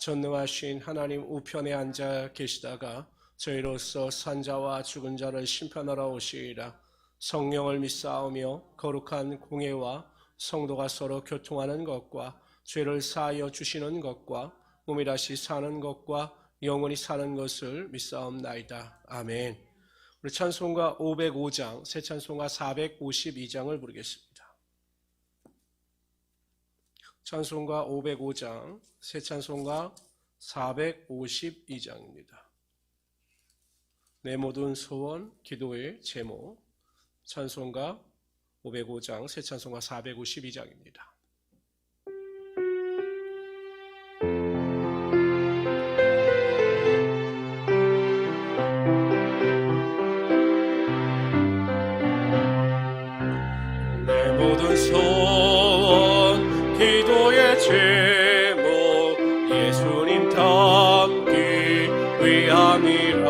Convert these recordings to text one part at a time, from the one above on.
전능하신 하나님 우편에 앉아 계시다가 저희로서 산자와 죽은 자를 심판하러 오시리라 성령을 믿사오며 거룩한 공예와 성도가 서로 교통하는 것과 죄를 사하여 주시는 것과 몸이 다시 사는 것과 영원히 사는 것을 믿사옵나이다. 아멘. 우리 찬송가 505장, 새 찬송가 452장을 부르겠습니다. 찬송가 505장, 새 찬송가 452장입니다. 내 모든 소원, 기도의 제목, 찬송가 505장, 새 찬송가 452장입니다. 내 모든 소원 제목 예수님 닮기 위함이라.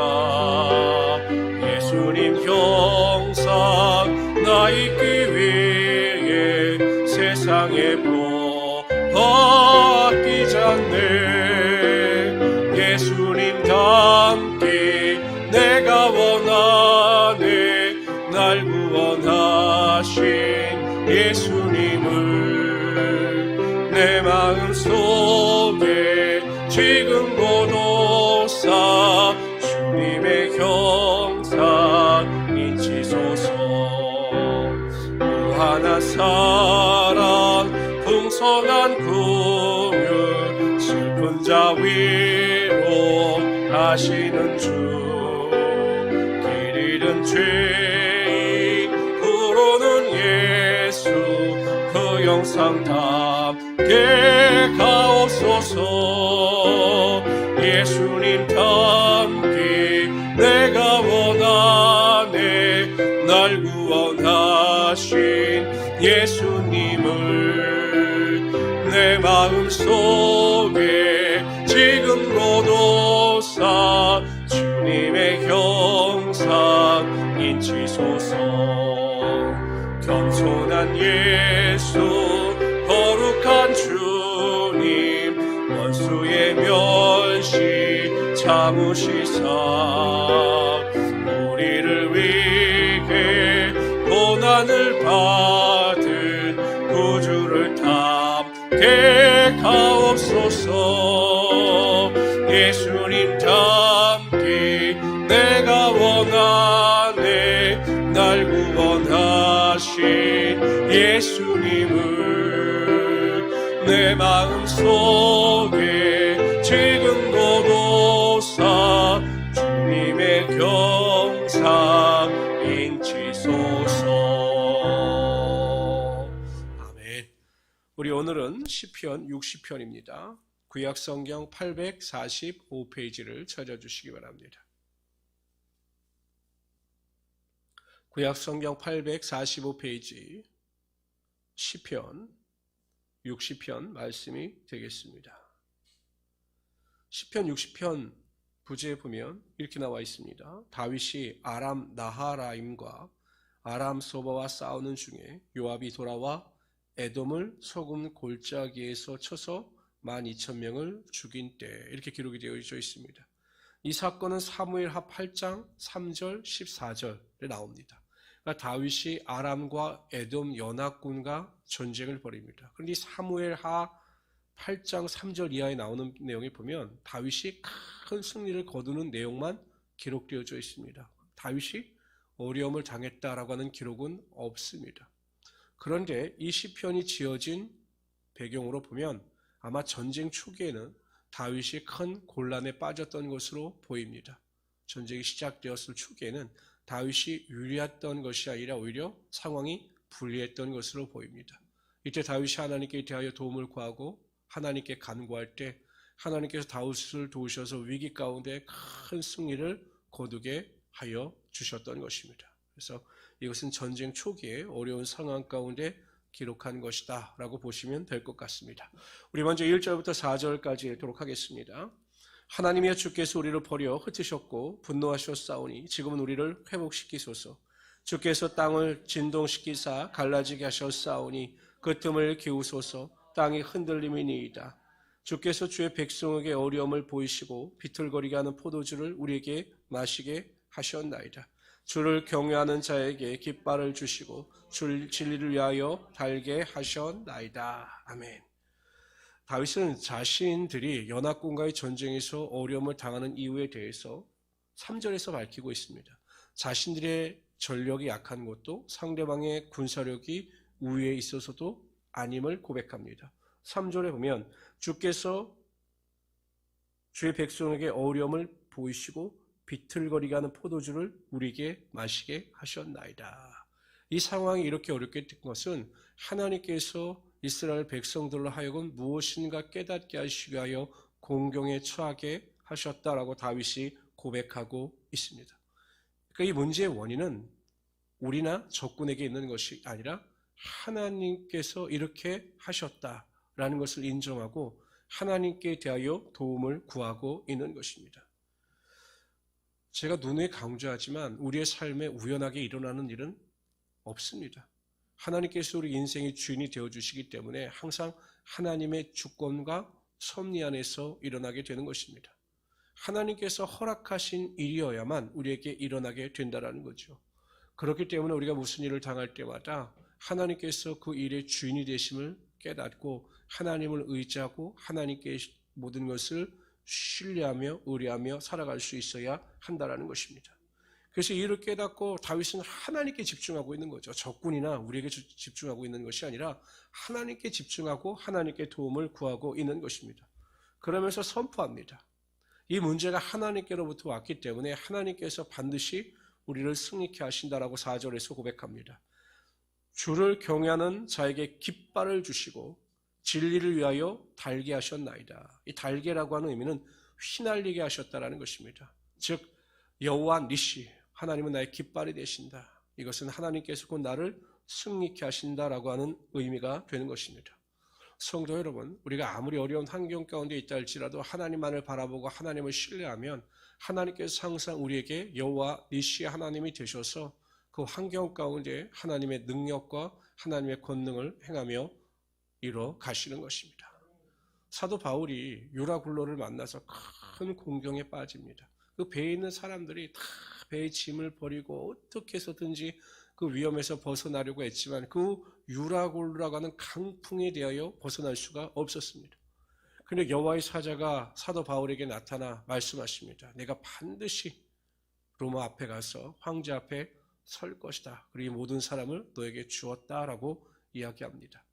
예수님 형상 나 있기 위해 세상에 않네 예수님 닮기 내가 원하네 날 구원하신 예수님을 속에 지금 고도사. 주님의 형상 인치소서. 무한한 사랑 풍성한 긍휼 슬픈 자 위로 하시는 주 길 잃은 죄인 부르는 예수 그 영상 담 예수님 닮기 내가 원하네 날 구원하신 예수님을 내 마음 속에 지금 고도사 주님의 형상 인치소서 겸손한 예수 멸시 참으시사. 우리를 위해 고난을 받은 구주를 담게 가옵소서. 예수님 담기 내가 원하네. 날 구원하신 예수님을 내 마음 속에 시편 60편입니다 구약 성경 845페이지를 찾아 주시기 바랍니다 구약 성경 845페이지 시편 60편 말씀이 되겠습니다. 시편 60편 부제에 보면 이렇게 나와 있습니다. 다윗이 아람 나하라임과 아람 소바와 싸우는 중에 요압이 돌아와 에돔을 소금 골짜기에서 쳐서 12,000명을 죽인 때 이렇게 기록이 되어 있습니다. 이 사건은 사무엘하 8장 3절 14절에 나옵니다. 그러니까 다윗이 아람과 에돔 연합군과 전쟁을 벌입니다. 그런데 이 사무엘하 8장 3절 이하에 나오는 내용에 보면 다윗이 큰 승리를 거두는 내용만 기록되어져 있습니다. 다윗이 어려움을 당했다라고 하는 기록은 없습니다. 그런데 이 시편이 지어진 배경으로 보면 아마 전쟁 초기에는 다윗이 큰 곤란에 빠졌던 것으로 보입니다. 전쟁이 시작되었을 초기에는 다윗이 유리했던 것이 아니라 오히려 상황이 불리했던 것으로 보입니다. 이때 다윗이 하나님께 대하여 도움을 구하고 하나님께 간구할 때 하나님께서 다윗을 도우셔서 위기 가운데 큰 승리를 거두게 하여 주셨던 것입니다. 그래서 이것은 전쟁 초기에 어려운 상황 가운데 기록한 것이다 라고 보시면 될 것 같습니다. 우리 먼저 1절부터 4절까지 읽도록 하겠습니다. 하나님의 주께서 우리를 버려 흩으셨고 분노하셨사오니 지금은 우리를 회복시키소서. 주께서 땅을 진동시키사 갈라지게 하셨사오니 그 틈을 기우소서 땅이 흔들림이니이다. 주께서 주의 백성에게 어려움을 보이시고 비틀거리게 하는 포도주를 우리에게 마시게 하셨나이다. 주를 경외하는 자에게 깃발을 주시고 줄 진리를 위하여 달게 하셨나이다. 아멘. 다윗은 자신들이 연합군과의 전쟁에서 어려움을 당하는 이유에 대해서 3절에서 밝히고 있습니다. 자신들의 전력이 약한 것도 상대방의 군사력이 우위에 있어서도 아님을 고백합니다. 3절에 보면 주께서 주의 백성에게 어려움을 보이시고 비틀거리게 하는 포도주를 우리에게 마시게 하셨나이다. 이 상황이 이렇게 어렵게 된 것은 하나님께서 이스라엘 백성들로 하여금 무엇인가 깨닫게 하시기 위하여 공경에 처하게 하셨다라고 다윗이 고백하고 있습니다. 그러니까 이 문제의 원인은 우리나 적군에게 있는 것이 아니라 하나님께서 이렇게 하셨다라는 것을 인정하고 하나님께 대하여 도움을 구하고 있는 것입니다. 제가 눈에 강조하지만 우리의 삶에 우연하게 일어나는 일은 없습니다. 하나님께서 우리 인생의 주인이 되어 주시기 때문에 항상 하나님의 주권과 섭리 안에서 일어나게 되는 것입니다. 하나님께서 허락하신 일이어야만 우리에게 일어나게 된다라는 거죠. 그렇기 때문에 우리가 무슨 일을 당할 때마다 하나님께서 그 일의 주인이 되심을 깨닫고 하나님을 의지하고 하나님께 모든 것을 신뢰하며 의뢰하며 살아갈 수 있어야 한다라는 것입니다. 그래서 이를 깨닫고 다윗은 하나님께 집중하고 있는 거죠. 적군이나 우리에게 집중하고 있는 것이 아니라 하나님께 집중하고 하나님께 도움을 구하고 있는 것입니다. 그러면서 선포합니다. 이 문제가 하나님께로부터 왔기 때문에 하나님께서 반드시 우리를 승리케 하신다라고 4절에서 고백합니다. 주를 경외하는 자에게 깃발을 주시고 진리를 위하여 달게 하셨나이다. 이 달게라고 하는 의미는 휘날리게 하셨다라는 것입니다. 즉 여호와 니시 하나님은 나의 깃발이 되신다. 이것은 하나님께서 곧 나를 승리케 하신다라고 하는 의미가 되는 것입니다. 성도 여러분, 우리가 아무리 어려운 환경 가운데 있다 할지라도 하나님만을 바라보고 하나님을 신뢰하면 하나님께서 항상 우리에게 여호와 니시 하나님이 되셔서 그 환경 가운데 하나님의 능력과 하나님의 권능을 행하며 이뤄 가시는 것입니다. 사도 바울이 유라굴로를 만나서 큰 공경에 빠집니다. 그 배에 있는 사람들이 다 배의 짐을 버리고 어떻게 해서든지 그 위험에서 벗어나려고 했지만 그 유라굴로라고 하는 강풍에 대하여 벗어날 수가 없었습니다. 근데 여호와의 사자가 사도 바울에게 나타나 말씀하십니다. 내가 반드시 로마 앞에 가서 황제 앞에 설 것이다. 그리고 모든 사람을 너에게 주었다라고 이야기합니다.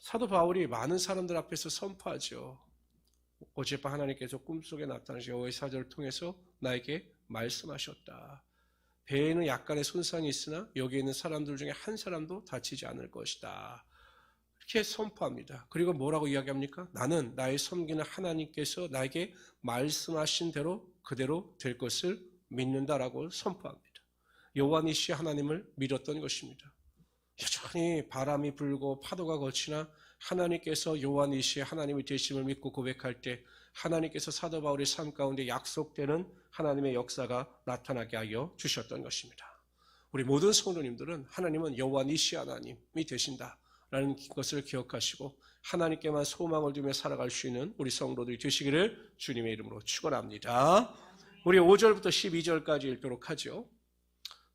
사도 바울이 많은 사람들 앞에서 선포하죠. 어젯밤 하나님께서 꿈속에 여호와의 사자를 통해서 나에게 말씀하셨다. 배에는 약간의 손상이 있으나 여기 있는 사람들 중에 한 사람도 다치지 않을 것이다. 이렇게 선포합니다. 그리고 뭐라고 이야기합니까? 나는 나의 섬기는 하나님께서 나에게 말씀하신 대로 그대로 될 것을 믿는다라고 선포합니다. 여호와니시 하나님을 믿었던 것입니다. 여전히 바람이 불고 파도가 거치나 하나님께서 요한이시 하나님의 되심을 믿고 고백할 때 하나님께서 사도 바울의 삶 가운데 약속되는 하나님의 역사가 나타나게 하여 주셨던 것입니다. 우리 모든 성도님들은 하나님은 여호와니시 하나님이 되신다라는 것을 기억하시고 하나님께만 소망을 두며 살아갈 수 있는 우리 성도들이 되시기를 주님의 이름으로 축원합니다. 우리 5절부터 12절까지 읽도록 하죠.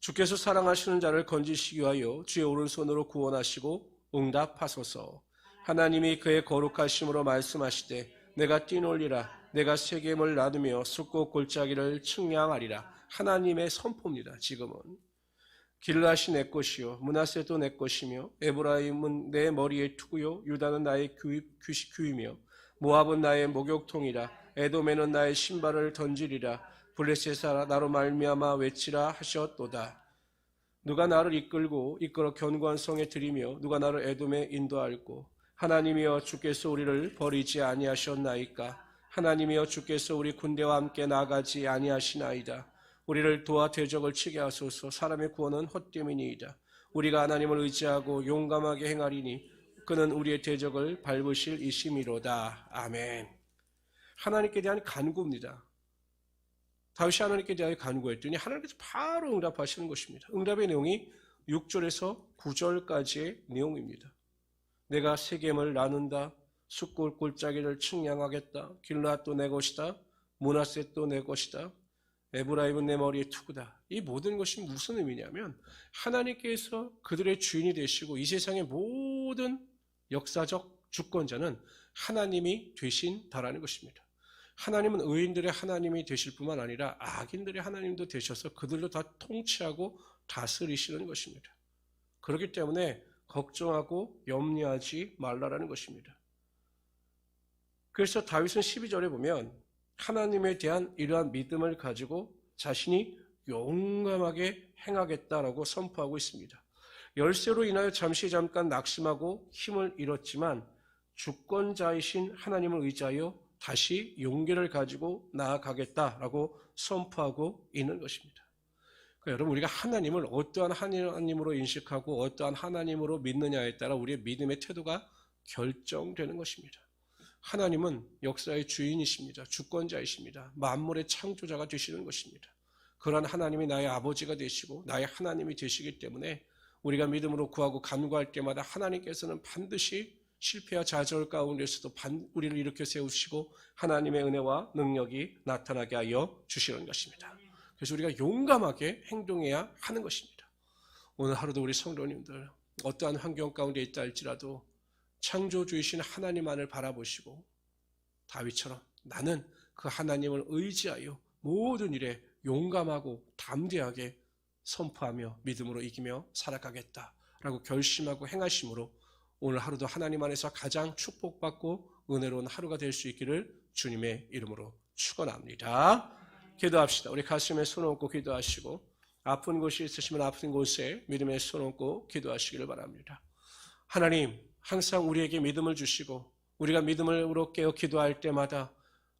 주께서 사랑하시는 자를 건지시기 위하여 주의 오른손으로 구원하시고 응답하소서. 하나님이 그의 거룩하심으로 말씀하시되 내가 뛰놀리라 내가 세겜을 놔두며 숫고 골짜기를 측량하리라. 하나님의 선포입니다. 지금은. 길라시 내 것이요 문하세도 내 것이며 에브라임은 내 머리의 투구요 유다는 나의 규이며 모압은 나의 목욕통이라 에돔에는 나의 신발을 던지리라 블레셋아 나로 말미암아 외치라 하셨도다. 누가 나를 이끌고 이끌어 견고한 성에 들이며 누가 나를 에돔에 인도할고 하나님이여 주께서 우리를 버리지 아니하셨나이까 하나님이여 주께서 우리 군대와 함께 나가지 아니하시나이다. 우리를 도와 대적을 치게 하소서. 사람의 구원은 헛됨이니이다. 우리가 하나님을 의지하고 용감하게 행하리니 그는 우리의 대적을 밟으실 이심이로다. 아멘. 하나님께 대한 간구입니다. 다윗이 하나님께 대하여 간구했더니 하나님께서 바로 응답하시는 것입니다. 응답의 내용이 6절에서 9절까지의 내용입니다. 내가 세겜을 나눈다. 숫골 골짜기를 측량하겠다. 길라도 내 것이다. 문하셋도 내 것이다. 에브라임은 내 머리에 투구다. 이 모든 것이 무슨 의미냐면 하나님께서 그들의 주인이 되시고 이 세상의 모든 역사적 주권자는 하나님이 되신다라는 것입니다. 하나님은 의인들의 하나님이 되실 뿐만 아니라 악인들의 하나님도 되셔서 그들도 다 통치하고 다스리시는 것입니다. 그렇기 때문에 걱정하고 염려하지 말라라는 것입니다. 그래서 다윗은 12절에 보면 하나님에 대한 이러한 믿음을 가지고 자신이 용감하게 행하겠다라고 선포하고 있습니다. 열쇠로 인하여 잠시 잠깐 낙심하고 힘을 잃었지만 주권자이신 하나님을 의지하여 다시 용기를 가지고 나아가겠다라고 선포하고 있는 것입니다. 그러니까 여러분 우리가 하나님을 어떠한 하나님으로 인식하고 어떠한 하나님으로 믿느냐에 따라 우리의 믿음의 태도가 결정되는 것입니다. 하나님은 역사의 주인이십니다. 주권자이십니다. 만물의 창조자가 되시는 것입니다. 그러한 하나님이 나의 아버지가 되시고 나의 하나님이 되시기 때문에 우리가 믿음으로 구하고 간구할 때마다 하나님께서는 반드시 실패와 좌절 가운데서도 반, 우리를 일으켜 세우시고 하나님의 은혜와 능력이 나타나게 하여 주시는 것입니다. 그래서 우리가 용감하게 행동해야 하는 것입니다. 오늘 하루도 우리 성도님들 어떠한 환경 가운데 있다 할지라도 창조주이신 하나님만을 바라보시고 다윗처럼 나는 그 하나님을 의지하여 모든 일에 용감하고 담대하게 선포하며 믿음으로 이기며 살아가겠다라고 결심하고 행하심으로 오늘 하루도 하나님 안에서 가장 축복받고 은혜로운 하루가 될 수 있기를 주님의 이름으로 축원합니다. 기도합시다. 우리 가슴에 손 얹고 기도하시고 아픈 곳이 있으시면 아픈 곳에 믿음의 손 얹고 기도하시기를 바랍니다. 하나님, 항상 우리에게 믿음을 주시고 우리가 믿음으로 깨어 기도할 때마다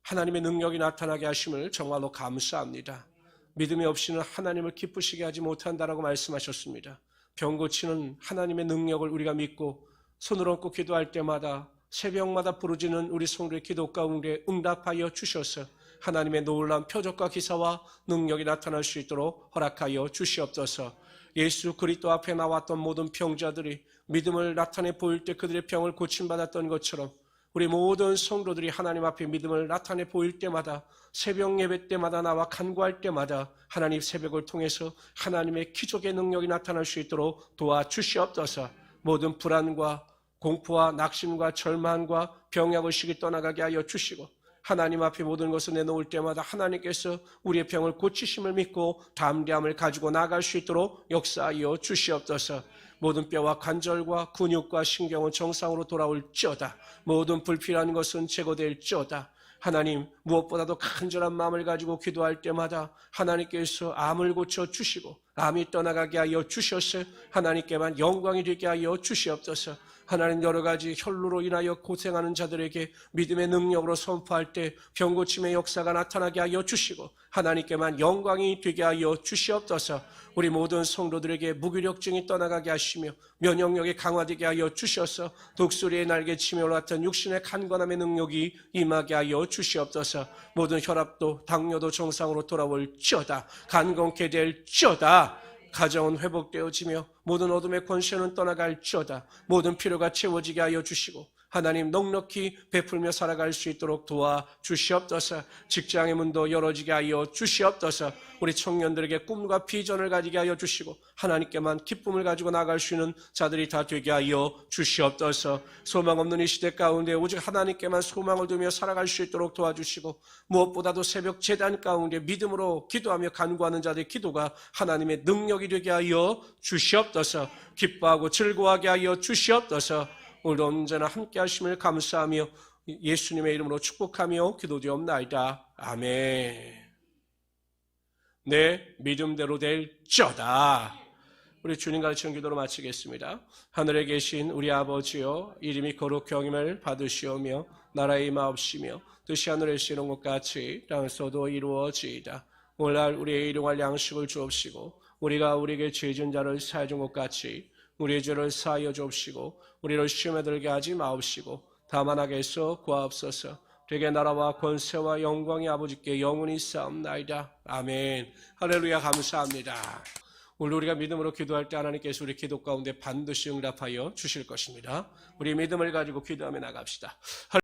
하나님의 능력이 나타나게 하심을 정말로 감사합니다. 믿음이 없이는 하나님을 기쁘시게 하지 못한다라고 말씀하셨습니다. 병 고치는 하나님의 능력을 우리가 믿고 손을 얹고 기도할 때마다 새벽마다 부르짖는 우리 성도의 기도 가운데 응답하여 주셔서 하나님의 놀라운 표적과 기사와 능력이 나타날 수 있도록 허락하여 주시옵소서. 예수 그리스도 앞에 나왔던 모든 병자들이 믿음을 나타내 보일 때 그들의 병을 고침받았던 것처럼 우리 모든 성도들이 하나님 앞에 믿음을 나타내 보일 때마다 새벽 예배 때마다 나와 간구할 때마다 하나님 새벽을 통해서 하나님의 기적의 능력이 나타날 수 있도록 도와주시옵소서. 모든 불안과 공포와 낙심과 절망과 병약을 시기 떠나가게 하여 주시고 하나님 앞에 모든 것을 내놓을 때마다 하나님께서 우리의 병을 고치심을 믿고 담대함을 가지고 나갈 수 있도록 역사하여 주시옵소서. 모든 뼈와 관절과 근육과 신경은 정상으로 돌아올지어다. 모든 불필요한 것은 제거될지어다. 하나님 무엇보다도 간절한 마음을 가지고 기도할 때마다 하나님께서 암을 고쳐 주시고 암이 떠나가게 하여 주셔서 하나님께만 영광이 되게 하여 주시옵소서. 하나님 여러 가지 혈루로 인하여 고생하는 자들에게 믿음의 능력으로 선포할 때 병고침의 역사가 나타나게 하여 주시고 하나님께만 영광이 되게 하여 주시옵소서. 우리 모든 성도들에게 무기력증이 떠나가게 하시며 면역력이 강화되게 하여 주셔서 독수리의 날개 치며 올랐던 육신의 간관함의 능력이 임하게 하여 주시옵소서. 모든 혈압도 당뇨도 정상으로 돌아올지어다. 간건케 될지어다. 가정은 회복되어지며 모든 어둠의 권세는 떠나갈지어다. 모든 필요가 채워지게 하여 주시고 하나님 넉넉히 베풀며 살아갈 수 있도록 도와 주시옵소서. 직장의 문도 열어지게 하여 주시옵소서. 우리 청년들에게 꿈과 비전을 가지게 하여 주시고 하나님께만 기쁨을 가지고 나갈 수 있는 자들이 다 되게 하여 주시옵소서. 소망 없는 이 시대 가운데 오직 하나님께만 소망을 두며 살아갈 수 있도록 도와주시고 무엇보다도 새벽 재단 가운데 믿음으로 기도하며 간구하는 자들의 기도가 하나님의 능력이 되게 하여 주시옵소서. 기뻐하고 즐거워하게 하여 주시옵소서. 오늘 언제나 함께 하심을 감사하며 예수님의 이름으로 축복하며 기도되옵나이다. 아멘. 내 믿음대로 될지어다. 우리 주님 가르치는 기도로 마치겠습니다. 하늘에 계신 우리 아버지여 이름이 거룩 경임을 받으시오며 나라의 임하옵시며 뜻이 하늘에서 이룬 것 같이 땅에서도 이루어지이다. 오늘날 우리의 일용할 양식을 주옵시고 우리가 우리에게 죄진 자를 사해 준 것 같이 우리의 죄를 사하여 주옵시고 우리를 시험에 들게 하지 마옵시고 다만 악에서 구하옵소서 되게 나라와 권세와 영광이 아버지께 영원히 싸움나이다. 아멘. 할렐루야 감사합니다. 오늘 우리가 믿음으로 기도할 때 하나님께서 우리 기도 가운데 반드시 응답하여 주실 것입니다. 우리 믿음을 가지고 기도하며 나갑시다.